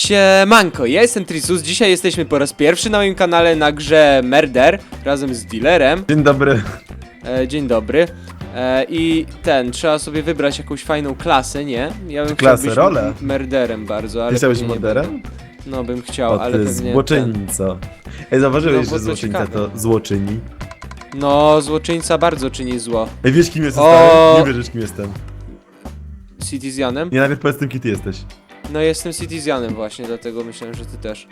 Siemanko, ja jestem Trisus, dzisiaj jesteśmy po raz pierwszy na moim kanale na grze Murder razem z dealerem. Dzień dobry. E, dzień dobry. E, I ten, trzeba sobie wybrać jakąś fajną klasę, nie? Ja bym Klasę, chciał być rolę? m- Murderem bardzo, ale chciałeś pewnie nie morderem? będę. No bym chciał, O, ale ty pewnie ten. złoczyńco. Ej, zauważyłeś, No, bo że to złoczyńca ciekawe. to złoczyni? No, złoczyńca bardzo czyni zło. Ej, wiesz kim jestem, O! stary? Nie wierzysz kim jestem. Citizianem? Nie, najpierw powiedz tym, kim ty jesteś. No jestem Citizianem właśnie, dlatego myślałem, że ty też.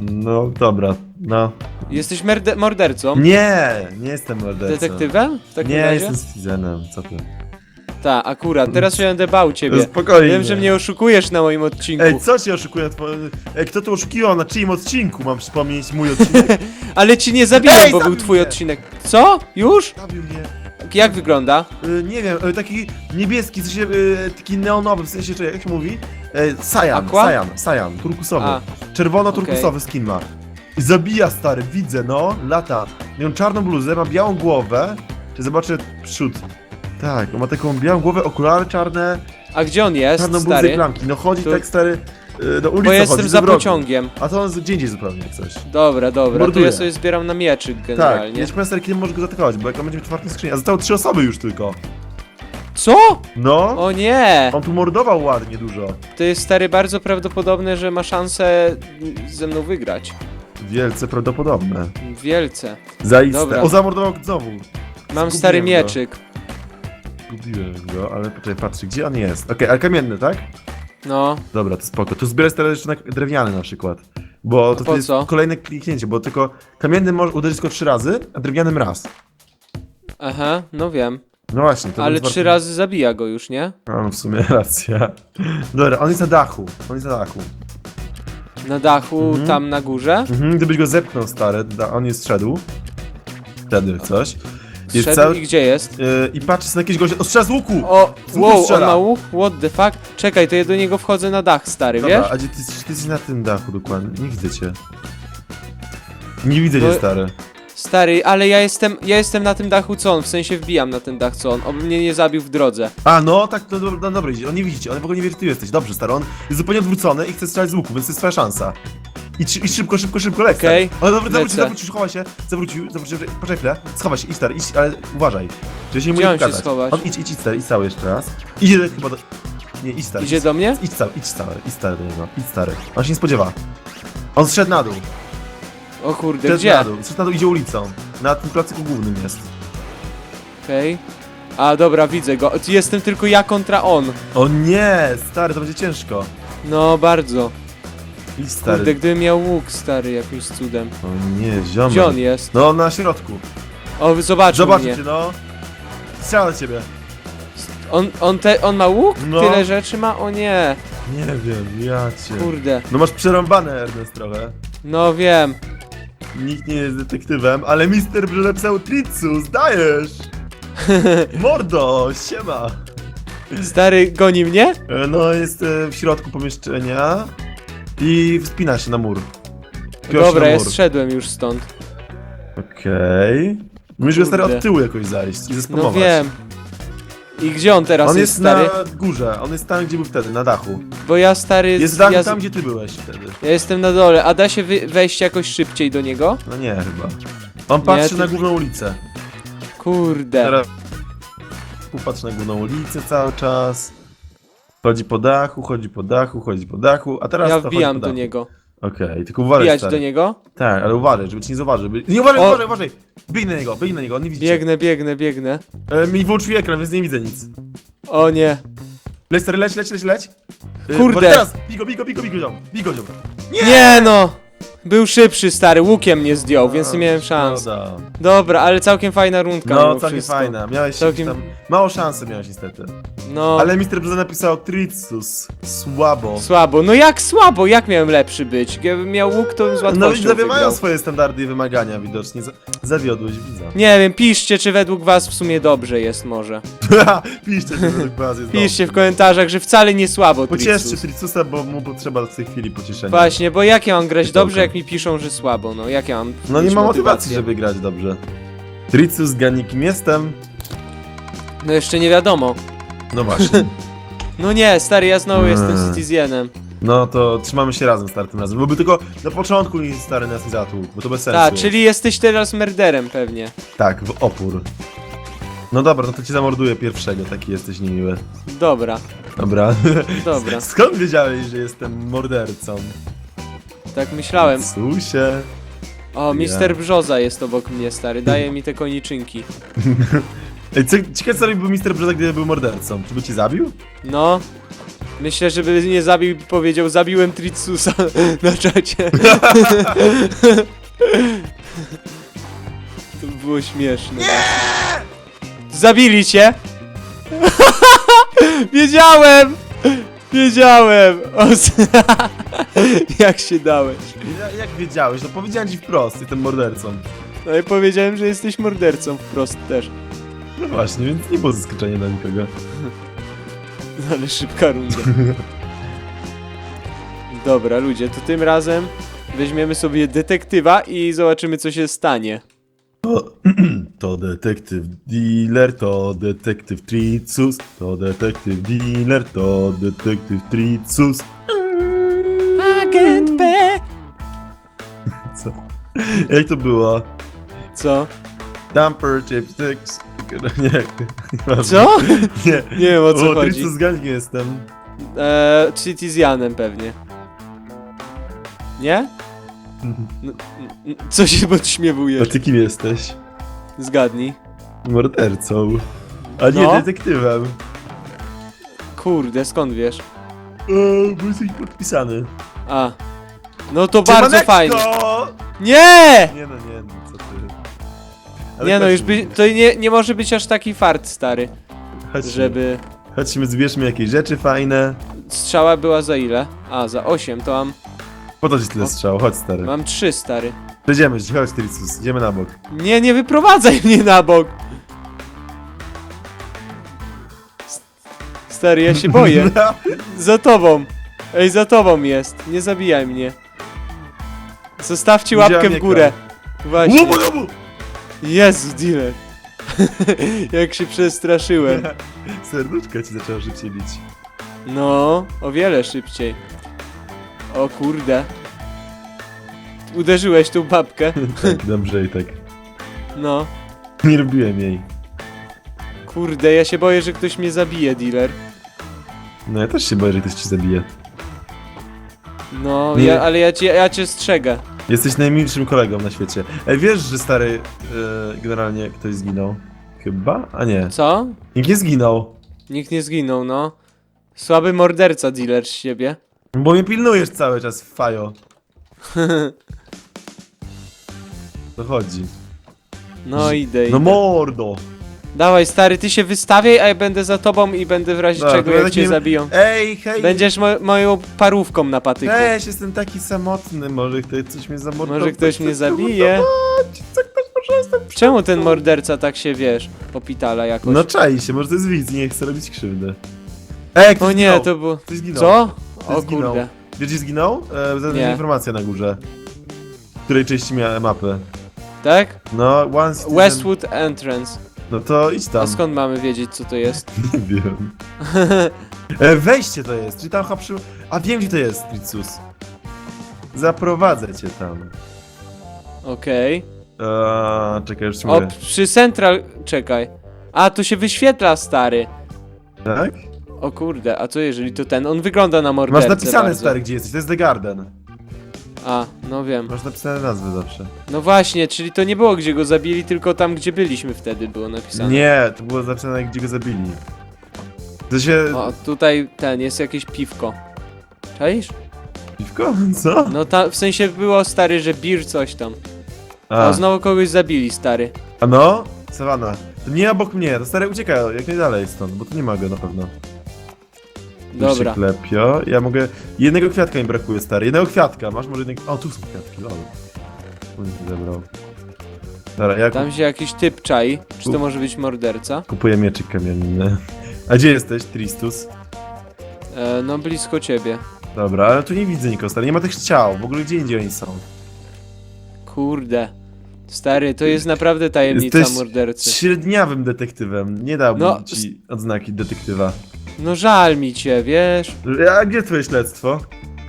No, dobra, no. Jesteś merde- mordercą? Nie, nie jestem mordercą. Detektywem? W takim Nie, razie? jestem citizenem, co ty? Tak, akurat, teraz się będę bał ciebie. Spokojnie. Wiem, że mnie oszukujesz na moim odcinku. Ej, co cię oszukuje? Ej, kto tu oszukiwał? Na czyim odcinku mam przypomnieć mój odcinek? Ale ci nie zabiłem, Ej, bo był zabił twój mnie! odcinek. Co? Już? Zabił mnie. Jak wygląda? Y, nie wiem, y, taki niebieski, w sensie, y, taki neonowy, w sensie, czy jak się mówi? Y, Sajan, Aqua? Sajan, Sajan, turkusowy. A. Czerwono-turkusowy skin ma. I zabija stary, widzę, no, lata. Miał czarną bluzę, ma białą głowę. Czy zobaczę przód? Tak, on ma taką białą głowę, okulary czarne, A gdzie on jest, czarną bluzę i stary? klamki. No chodzi Tu- tak stary, y, do ulicy Bo jestem chodzi, za drogi. pociągiem. A to on z- gdzie indziej zupełnie jak coś. Dobra, dobra, to Morduje. ja sobie zbieram na mieczyk Tak, generalnie. nie powiem stary, kiedy możesz go zaatakować, bo jak on będzie w czwartej skrzyni, a zostało trzy osoby już tylko. Co? No, O nie! on tu mordował ładnie dużo. To jest stary bardzo prawdopodobne, że ma szansę ze mną wygrać. Wielce prawdopodobne. Wielce. Zaiste. Dobra. O, zamordował znowu. Mam Zgubiłem stary go. mieczyk. Gubiłem go, ale poczekaj, patrzę, gdzie on jest? Okej, ale kamienny, tak? No, Dobra, to spoko. Tu zbierać teraz jeszcze na drewniany na przykład. Bo to, po jest co? kolejne kliknięcie, bo tylko kamienny może uderzyć tylko trzy razy, a drewnianym raz. aha, no wiem. No właśnie, to Ale trzy razy zabija go już, nie? A, no w sumie racja. Dobra, on jest na dachu. On jest na dachu. Na dachu, Mhm. tam na górze. Mhm, gdybyś go zepchnął, stary, da- on jest szedł. Wtedy coś. Jest Szedł cały... i gdzie jest? Yy, I patrzy na jakiegoś gościa. O, strzela z łuku! O, Z łuku wow, on strzela. ma łuk? What the fuck? Czekaj, to ja do niego wchodzę na dach, stary, Dobra, wiesz? a gdzie ty, jesteś- ty jesteś na tym dachu dokładnie? Nie widzę cię. Nie widzę cię, No- stary. Stary, ale ja jestem, ja jestem na tym dachu co on, w sensie wbijam na ten dach co on, on mnie nie zabił w drodze. A, no, tak, no, no, no dobra, idzie. on nie widzi cię, on w ogóle nie wie, że ty jesteś. Dobrze, stary, on jest zupełnie odwrócony i chce strzelać z łuku, więc to jest twoja szansa. I, szy- i szybko, szybko, szybko leć. Okej, stary. Ale dobra, zawrócił, lecę. zawrócił, chowa się, zawrócił, zawrócił, poczekaj chwilę, schowaj się, idź stary, idź, ale uważaj. Żeby się nie Gdzie mógł mam się pokazać. schować? On, idź, idź, idź stary, idź cały jeszcze raz. Idzie chyba do... Nie, idź stary. Idzie do mnie? Idź cały, idź cały, idź stary do niego, idź stary. On się nie spodziewa. On zszedł na dół, O kurde, zszedł gdzie? na dół, zszedł na dół, idzie ulicą. Na tym placyku głównym jest. Okej. A dobra, widzę go. Jestem tylko ja kontra on. O nie, stary, to będzie ciężko. No bardzo. Idź stary. Kurde, gdybym miał łuk stary jakimś cudem. O nie, ziomek. Gdzie on jest? No, na środku. O, zobaczył mnie. Zobaczcie, no. Strzela do ciebie. On, on, te, on ma łuk? No. Tyle rzeczy ma? O nie. Nie wiem, ja cię. Kurde. No masz przerąbane, Ernest, trochę. No wiem. Nikt nie jest detektywem, ale mister napisał Tritsu, zdajesz! Mordo, siema! Stary goni mnie? E, No, jest e, w środku pomieszczenia i wspina się na mur. Piotr Dobra, na ja mur. zszedłem już stąd. Okej. Musisz go stary Kurde. od tyłu jakoś zajść i No zespamować. wiem. I gdzie on teraz On jest, jest stary? na górze, on jest tam, gdzie był wtedy, na dachu. Bo ja stary. Jest tam, ja, tam gdzie ty byłeś wtedy. ja jestem na dole. A da się wy, wejść jakoś szybciej do niego? No nie, chyba. On patrzy ty- na główną ulicę. Kurde. Teraz patrzy na główną ulicę cały czas. Chodzi po dachu, chodzi po dachu, chodzi po dachu, a teraz Ja to chodzi wbijam po do dachu. niego. Okej, tylko uważaj Wbijać stary. do niego? Tak, ale uważaj, żeby ci nie zauważył. By... Nie uważaj, O! uważaj, uważaj! Bij na niego, bij na niego, on nie widzi. cię. Biegnę, biegnę, biegnę. E, mi włączył ekran, więc nie widzę nic. O nie. Leć stary, leć, leć, leć, leć. E, Kurde. Teraz, bigo, bigo, bigo, bigo, ziom, bigo, ziom. Nie no! Był szybszy, stary, łukiem mnie zdjął, więc nie miałem szans. Szkoda. Dobra, ale całkiem fajna rundka No, mimo całkiem wszystko. fajna, miałeś Całkiem- tam... Mało szansy miałeś niestety. No, Ale Mr. Brze napisał Tritsus. Słabo. słabo. No jak słabo? Jak miałem lepszy być? Gdybym miał łuk, to bym z No łatwością widzowie mają wygrał. swoje standardy i wymagania widocznie. Zawiodłeś widza. Nie wiem, piszcie, czy według was w sumie dobrze jest może. Piszcie, że według was jest Piszcie w dobrze. komentarzach, że wcale nie słabo Pocieszcie Tritsus. Tritsusa, bo mu potrzeba w tej chwili pocieszenia. Właśnie, bo jak ja mam grać dobrze, jak mi piszą, że słabo, no jak ja mam No nie mieć ma motywacji, motywację? żeby grać dobrze. Tritsus gani kim jestem? No jeszcze nie wiadomo. No właśnie. No nie, stary, ja znowu jestem Citizenem. No to trzymamy się razem stary tym razem, bo by tylko na początku nie stary nas nie zatłukł, bo to bez sensu. Tak, czyli jesteś teraz merderem pewnie. Tak, w opór. No dobra, no to cię zamorduję pierwszego, taki jesteś niemiły. Dobra, Dobra. dobra. Skąd wiedziałeś, że jestem mordercą? Tak myślałem. Susie. O, Mister Brzoza jest obok mnie, stary. Daje mi te koniczynki. Ej, co, ciekawe co robiłby Mister Brzoza, gdyby był mordercą? Czy by cię zabił? No. Myślę, żeby nie zabił i powiedział, zabiłem Tritsusa na czacie. To było śmieszne. Zabili cię! Wiedziałem! Wiedziałem! O, s- Jak się dałeś? Ja, jak wiedziałeś? No powiedziałem ci wprost, jestem mordercą. No i powiedziałem, że jesteś mordercą wprost też. No właśnie, więc nie było zaskoczenia dla nikogo. No ale szybka runda. Dobra, ludzie, to tym razem weźmiemy sobie detektywa i zobaczymy, co się stanie. To detektyw dealer, to detektyw Tricus, to detektyw dealer, to detektyw Tricus. Agent P! Co? Jak to było? Co? Dumper chipsticks. Nie. Co? Nie. Nie wiem o co O, chodzi. Tricus Gang jestem. Eee, Citizianem pewnie. Nie? No, n- Co się A podśmiewujesz? ty kim jesteś? Zgadnij. Mordercą. A nie No. detektywem. Kurde, skąd wiesz? Eee, bo jesteś podpisany. A. No to bardzo Siemaneczko! fajnie. Nie! Nie no, nie no, co ty. Ale Nie no, chodźmy, już by, to nie, nie może być aż taki fart, stary, chodźmy. żeby... Chodźmy, zbierzmy jakieś rzeczy fajne. Strzała była za ile? A, za 8, to mam, Po to ci tyle strzał, chodź stary. mam 3, stary. Przejdziemy, chodź Tricus, idziemy na bok. Nie, nie wyprowadzaj mnie na bok! S- Stary, ja się boję. Za tobą. Ej, za tobą jest. Nie zabijaj mnie. Zostawcie łapkę w górę. Właśnie. Łubu, łubu! Jezu, dealer. Jak się przestraszyłem. Serduszka ci zaczęło szybciej bić. No, o wiele szybciej. O kurde. Uderzyłeś tą babkę. Tak, dobrze i tak. No. Nie robiłem jej. Kurde, ja się boję, że ktoś mnie zabije, dealer. No ja też się boję, że ktoś ci zabije. No, Nie. ja, ale ja cię, ja cię strzegę. Jesteś najmilszym kolegą na świecie. Ej, wiesz, że stary, e, generalnie ktoś zginął? Chyba? A nie. Co? Nikt nie zginął. Nikt nie zginął, no. Słaby morderca, dealer z siebie. Bo mnie pilnujesz cały czas, Fajo. To chodzi. No idę, No idę. mordo! Dawaj, stary, ty się wystawiaj, a ja będę za tobą i będę w razie Dobra, czego, to ja jak cię takim- zabiją. Ej, hej! Będziesz mo moją parówką na patyku. Weź, jestem taki samotny, może ktoś coś mnie zamordował. Może ktoś mnie zabije. Co ktoś może jestem Czemu ten morderca tak się, wiesz, popitala jakoś? No czai się, może to jest widz, nie chce robić krzywdy. Ej, ktoś o nie, zginął. to było... Ktoś zginął. Co? Ktoś O zginął. kurde. Wiesz, gdzie zginął? E, Nie. informacja na górze. W której części miałem mapę. Tak? No, once... citizen- Westwood Entrance. No to idź A tam. skąd mamy wiedzieć, co to jest? Nie wiem. E, wejście to jest, czyli tam chyba przy... A wiem, gdzie to jest, Tricus. Zaprowadzę cię tam. Okej. Eee, czekaj, już ci O, mówię. przy Central... Czekaj. A, to się wyświetla, stary. Tak? O kurde, a co jeżeli to ten? On wygląda na mordercę Masz napisane, bardzo. stary, gdzie jesteś. To jest The Garden. A, no wiem. Masz napisane nazwy zawsze. No właśnie, czyli to nie było gdzie go zabili, tylko tam gdzie byliśmy wtedy było napisane. Nie, to było napisane, gdzie go zabili. To się... O, tutaj ten, jest jakieś piwko. Czaisz? Piwko? Co? No ta, w sensie było stary, że bir coś tam. A, O, znowu kogoś zabili, stary. a no? Sawana. To nie obok mnie, to stary ucieka jak najdalej stąd, bo tu nie ma go na pewno. Już się Dobra. Ja mogę... Jednego kwiatka mi brakuje, stary. Jednego kwiatka. Masz może jednego... O, tu są kwiatki, lol. On mi zabrał. Dobra, ja Tam się jakiś typ czai. Czy to może być morderca? kupuję mieczyk kamienny. A gdzie jesteś, Tristus? E, no blisko ciebie. Dobra, ale tu nie widzę nikogo, stary. Nie ma tych ciał. W ogóle gdzie indziej oni są? Kurde. Stary, to jest naprawdę tajemnica Jesteś mordercy. Średniawym detektywem. Nie dałbym No, ci odznaki detektywa. No żal mi cię, wiesz? A gdzie twoje śledztwo?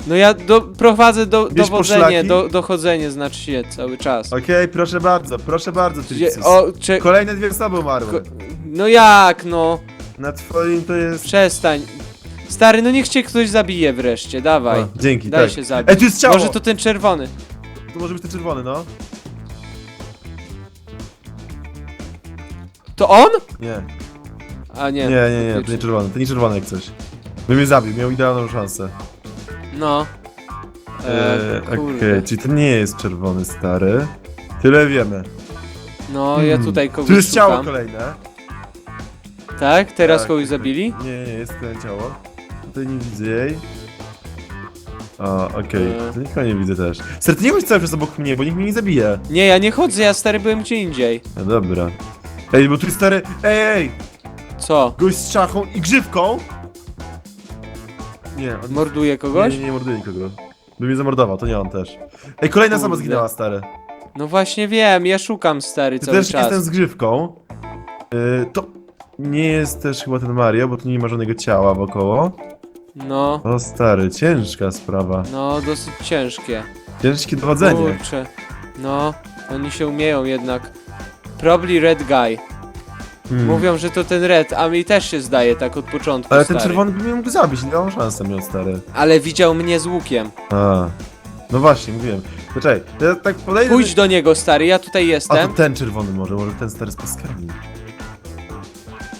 No ja do, prowadzę do, dowodzenie, poszlaki? do, dochodzenie znaczy się cały czas. Okej, proszę bardzo, proszę bardzo, Gdzie, o, cze, Kolejne dwie osoby umarły. ko, no jak no? Na twoim to jest... Przestań. Stary, no niech cię ktoś zabije wreszcie, dawaj. O, dzięki, Daj tak. się zabić. Ej, tu jest ciało! Może to ten czerwony. To może być ten czerwony, no. To on? Nie, A nie. nie, nie, nie, to nie czerwony, to nie czerwony jak coś. By mnie zabił, miał idealną szansę. No. Eee, Okej, kurde. czyli to nie jest czerwony stary. Tyle wiemy. No, ja Hmm. tutaj kogoś Tu jest ciało szukam. kolejne. Tak? Teraz Tak, kogoś zabili? Nie, nie, jest kolejne ciało. Tutaj nie widzę jej. O, okej, Eee. to nikogo nie widzę też. Ser, ty nie chodź cały czas obok mnie, bo nikt mnie nie zabije. Nie, ja nie chodzę, ja stary byłem gdzie indziej. No dobra. Ej, bo tu jest stary... Ej, ej! Co? Gość z szachą i grzywką! Nie, on... Morduje nie, kogoś? nie, nie morduje nikogo. By mnie zamordował, to nie on też. Ej, kolejna Kurde. zginęła, stary. No właśnie wiem, ja szukam stary Ty cały też czas. jestem z grzywką. Yy, to nie jest też chyba ten Mario, bo tu nie ma żadnego ciała wokoło. No, O stary, ciężka sprawa. no dosyć ciężkie. Ciężkie dochodzenie. Kurczę. No, oni się umieją jednak. Probably red guy. Hmm. Mówią, że to ten red, a mi też się zdaje tak od początku, Ale stary. ten czerwony by mnie mógł zabić, nie mam szansę miał stary. Ale widział mnie z łukiem. A. No właśnie, mówiłem. Poczekaj, ja tak podejdę... Pójdź do niego, stary, ja tutaj A jestem. to ten czerwony może, może ten stary z paskami.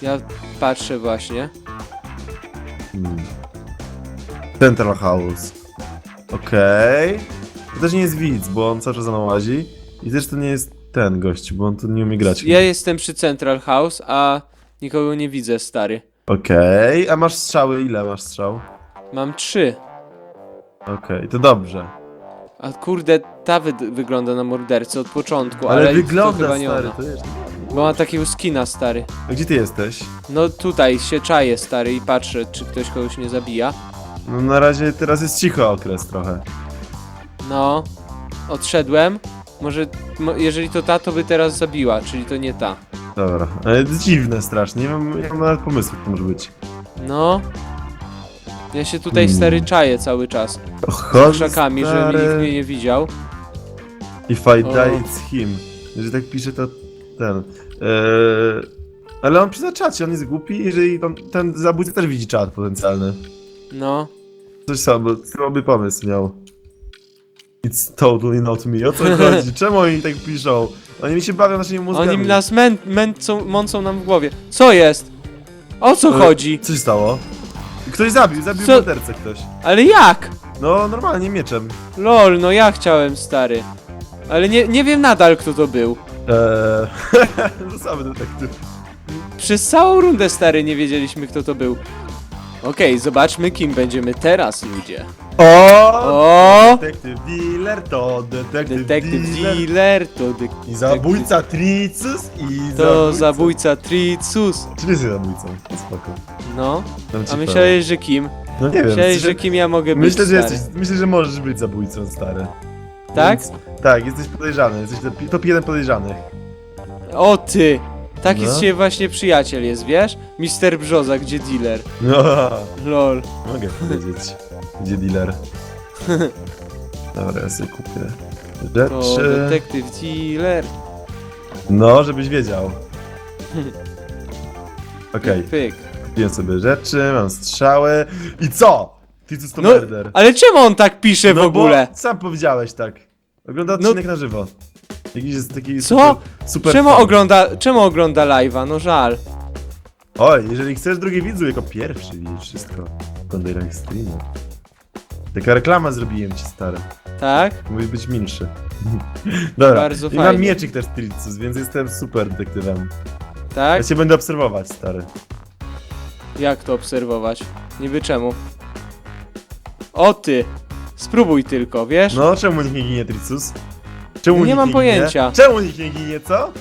Ja patrzę właśnie. Hmm. Central House. Okej. To też nie jest widz, bo on cały czas za mną łazi. I też to nie jest ten gość, bo on tu nie umie grać. Ja jestem przy Central House, a nikogo nie widzę, stary. Okej, a masz strzały? Ile masz strzał? Mam trzy. Okej, to dobrze. A kurde, ta wy wygląda na mordercę od początku, Ale, ale, to wygląda chyba nie stary, ona. to jest. Bo ma takiego skina, stary. A gdzie ty jesteś? No tutaj się czaję, stary, i patrzę, czy ktoś kogoś nie zabija. No na razie teraz jest cicho okres trochę. No, odszedłem. Może, mo jeżeli to ta, to by teraz zabiła, czyli to nie ta. Dobra, ale to dziwne strasznie, nie mam, nie mam nawet pomysłu, jak to może być. No. Ja się tutaj, Hmm. stary, czaję cały czas. Chodź, Krzakami, żeby nikt mnie nie widział. If I O. die, it's him. Jeżeli tak pisze, to ten. Eee, ale on pisze na czacie, on jest głupi, jeżeli on, ten zabójca też widzi czat potencjalny. No. Coś samo, słaby pomysł miał. It's totally not me. O co chodzi? Czemu oni tak piszą? Oni mi się bawią naszymi mózgami. Oni nas mę męcą, mącą nam w głowie. Co jest? O co E, chodzi? Co się stało? Ktoś zabił, zabił Co? mordercę ktoś. Ale jak? No, normalnie mieczem. Lol, no ja chciałem, stary. Ale nie, nie wiem nadal, kto to był. Eee, to samy detektyw. Przez całą rundę, stary, nie wiedzieliśmy, kto to był. Okej, zobaczmy, kim będziemy teraz, ludzie. O! O! Detektyw dealer to detektyw, Detektyw dealer. dealer to de I zabójca Tricus i to zabójca Tricus. Czy nie jest zabójcą? Spoko. No, Dam ci a myślałeś, że kim? No nie wiem. Myślałeś, myślę, że kim ja mogę być, myślę, że stary. jesteś, myślę, że możesz być zabójcą, stary. Tak? Więc, tak, jesteś podejrzany. Jesteś top- top jeden podejrzanych. O ty! Taki No. z ciebie właśnie przyjaciel jest, wiesz? Mister Brzoza, gdzie dealer? No, Lol. mogę powiedzieć. Gdzie dealer? Dobra, ja sobie kupię To rzeczy. detektyw dealer. No, żebyś wiedział. Okej, Pyk. kupiłem sobie rzeczy, mam strzały. I co? Tricus to No, murder. ale czemu on tak pisze w No ogóle? Bo sam powiedziałeś tak. Ogląda No- odcinek na żywo. Jakiś jest taki Co? super, super Czemu fan. ogląda, czemu ogląda live'a? No żal. Oj, jeżeli chcesz drugi widzu jako pierwszy widzieć wszystko, oglądaj live streamu. Taka reklama zrobiłem ci, stary. Tak? Mógłbyś być milszy. Dobra, Bardzo i mam fajnie. mieczyk też Tricus, więc jestem super detektywem. Tak? Ja cię będę obserwować, stary. Jak to obserwować? Niby czemu? O ty! Spróbuj tylko, wiesz? No, czemu nikt nie ginie, Tricus? Czemu Nie nikt mam pojęcia. Ginie? Czemu nikt nie ginie, co?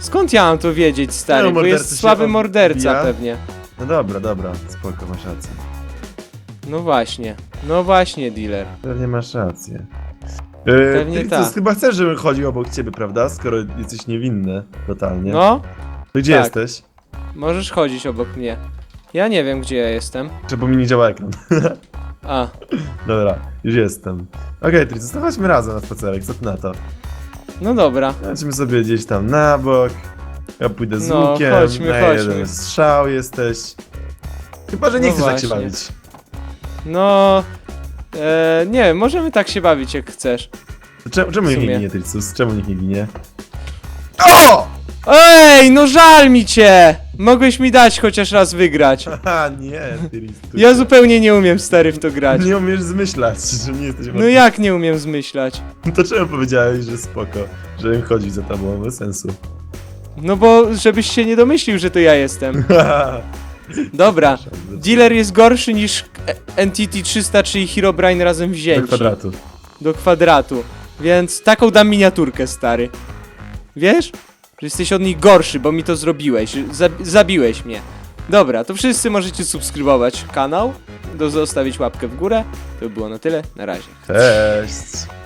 Skąd ja mam to wiedzieć, stary? Czemu Bo jest słaby morderca odbija? pewnie. No dobra, dobra, spoko, masz rację. No właśnie. No właśnie, dealer. Pewnie masz rację. Yy, Pewnie Tricus, tak. chyba chcesz, żebym chodził obok ciebie, prawda? Skoro jesteś niewinny, totalnie. No, To gdzie tak. jesteś? możesz chodzić obok mnie. Ja nie wiem, gdzie ja jestem. Czy bo mi nie działa ekran? A, Dobra, już jestem. Okej, to chodźmy razem na spacerek, co ty na to? no dobra. Lecimy sobie gdzieś tam na bok. Ja pójdę z No, łukiem, chodźmy, na chodźmy. jeden strzał jesteś. Chyba, że nie No chcesz tak się właśnie. bawić. No... E, nie, możemy tak się bawić jak chcesz. Czemu, czemu nikt nie sumie. ginie, Tricus? Czemu nikt nie ginie? O! Ej, no żal mi cię! Mogłeś mi dać chociaż raz wygrać. Haha, nie, Tricus. Ja zupełnie nie umiem stary w to grać. Nie umiesz zmyślać, że nie jesteś No jak nie umiem zmyślać? To czemu powiedziałeś, że spoko, żebym chodził za tobą, bez sensu. No bo żebyś się nie domyślił, że to ja jestem. Dobra. Dealer jest gorszy niż Entity 300, czyli Herobrine razem Do wzięci. kwadratu. Do kwadratu. Więc taką dam miniaturkę, stary. Wiesz? Że jesteś od nich gorszy, bo mi to zrobiłeś. Zab zabiłeś mnie. Dobra, to wszyscy możecie subskrybować kanał. Do zostawić łapkę w górę. To by było na tyle. Na razie. Cześć.